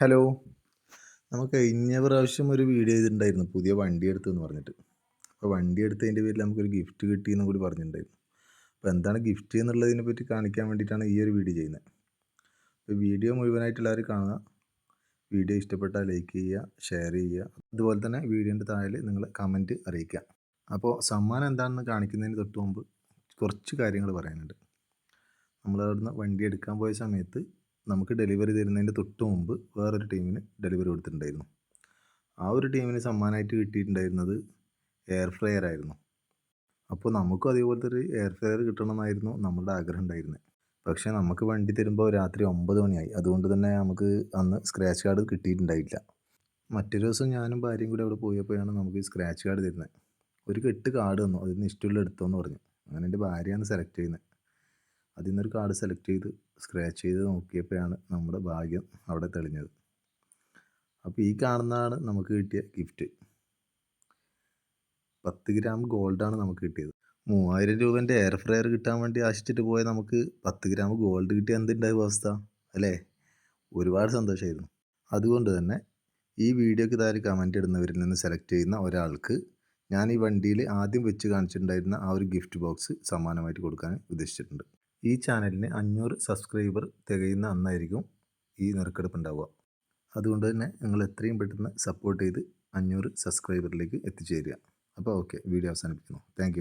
Hello. നമുക്ക് കഴിഞ്ഞ പ്രാവശ്യം ഒരു വീഡിയോ ചെയ്തിട്ടുണ്ടായിരുന്നു. പുതിയ വണ്ടി എടുത്തു എന്ന് പറഞ്ഞിട്ട്. അപ്പോൾ വണ്ടി എടുത്തതിന്റെ പേരിൽ നമുക്കൊരു ഗിഫ്റ്റ് കിട്ടിയെന്നും കൂടി പറഞ്ഞിട്ടുണ്ടായിരുന്നു. അപ്പോൾ എന്താണ് ഗിഫ്റ്റ് എന്നുള്ളതിനെ പറ്റി കാണിക്കാൻ വേണ്ടിയിട്ടാണ് ഈ ഒരു വീഡിയോ ചെയ്യുന്നത്. അപ്പോൾ വീഡിയോ മുഴുവനായിട്ട് എല്ലാവരും കാണുക. വീഡിയോ ഇഷ്ടപ്പെട്ടാൽ ലൈക്ക് ചെയ്യുക ഷെയർ ചെയ്യുക. അതുപോലെ തന്നെ വീഡിയോന്റെ താഴെ നിങ്ങൾ കമന്റ് അറിയിക്കുക. അപ്പോൾ സമ്മാനം എന്താണെന്ന് കാണിക്കുന്നതിന് തൊട്ട് മുമ്പ് കുറച്ച് കാര്യങ്ങൾ പറയാനുണ്ട്. നമ്മൾ അവിടുന്ന് വണ്ടി എടുക്കാൻ പോയ സമയത്ത് നമുക്ക് ഡെലിവറി തരുന്നതിന്റെ തൊട്ട് മുമ്പ് വേറൊരു ടീമിന് ഡെലിവറി കൊടുത്തിട്ടുണ്ടായിരുന്നു. ആ ഒരു ടീമിന് സമ്മാനമായിട്ട് കിട്ടിയിട്ടുണ്ടായിരുന്നത് എയർ ഫ്രയർ ആയിരുന്നു. അപ്പോൾ നമുക്കും അതേപോലത്തെ ഒരു എയർ ഫ്രയർ കിട്ടണമെന്നായിരുന്നു നമ്മളുടെ ആഗ്രഹം ഉണ്ടായിരുന്നത്. പക്ഷേ നമുക്ക് വണ്ടി തരുമ്പോൾ രാത്രി ഒമ്പത് മണിയായി. അതുകൊണ്ട് തന്നെ നമുക്ക് അന്ന് സ്ക്രാച്ച് കാർഡ് കിട്ടിയിട്ടുണ്ടായില്ല. മറ്റൊരു ദിവസം ഞാനും ഭാര്യയും കൂടി അവിടെ പോയപ്പോഴാണ് നമുക്ക് സ്ക്രാച്ച് കാർഡ് തരുന്നത്. ഒരു കെട്ട് കാർഡ് തന്നു. അതിൽ നിന്ന് ഇഷ്ടമുള്ള എടുത്തോന്ന് പറഞ്ഞു. അങ്ങനെ എന്റെ ഭാര്യയാണ് സെലക്ട് ചെയ്യുന്നത്. അതിൽ നിന്നൊരു കാർഡ് സെലക്ട് ചെയ്ത് സ്ക്രാച്ച് ചെയ്ത് നോക്കിയപ്പോഴാണ് നമ്മുടെ ഭാഗ്യം അവിടെ തെളിഞ്ഞത്. അപ്പോൾ ഈ കാണുന്നതാണ് നമുക്ക് കിട്ടിയ ഗിഫ്റ്റ് പത്ത് ഗ്രാം ഗോൾഡാണ് നമുക്ക് കിട്ടിയത്. മൂവായിരം രൂപേന്റെ എയർ ഫ്രയർ കിട്ടാൻ വേണ്ടി ആശിച്ചിട്ട് പോയ നമുക്ക് പത്ത് ഗ്രാം ഗോൾഡ് കിട്ടിയ എന്തുണ്ടായ അവസ്ഥ? അല്ലേ? ഒരുപാട് സന്തോഷമായിരുന്നു അതുകൊണ്ട് തന്നെ ഈ വീഡിയോക്ക് താഴെ കമന്റ് ഇടുന്നവരിൽ നിന്ന് സെലക്ട് ചെയ്യുന്ന ഒരാൾക്ക് ഞാൻ ഈ വണ്ടിയിൽ ആദ്യം വെച്ച് കാണിച്ചിട്ടുണ്ടായിരുന്ന ആ ഒരു ഗിഫ്റ്റ് ബോക്സ് സമ്മാനമായിട്ട് കൊടുക്കാൻ ഉദ്ദേശിച്ചിട്ടുണ്ട്. ഈ ചാനലിന് അഞ്ഞൂറ് സബ്സ്ക്രൈബർ തികയുന്ന അന്നായിരിക്കും ഈ നറുക്കെടുപ്പ് ഉണ്ടാവുക. അതുകൊണ്ട് തന്നെ നിങ്ങൾ എത്രയും പെട്ടെന്ന് സപ്പോർട്ട് ചെയ്ത് അഞ്ഞൂറ് സബ്സ്ക്രൈബറിലേക്ക് എത്തിച്ചേരുക. അപ്പോൾ ഓക്കെ വീഡിയോ അവസാനിപ്പിക്കുന്നു. താങ്ക്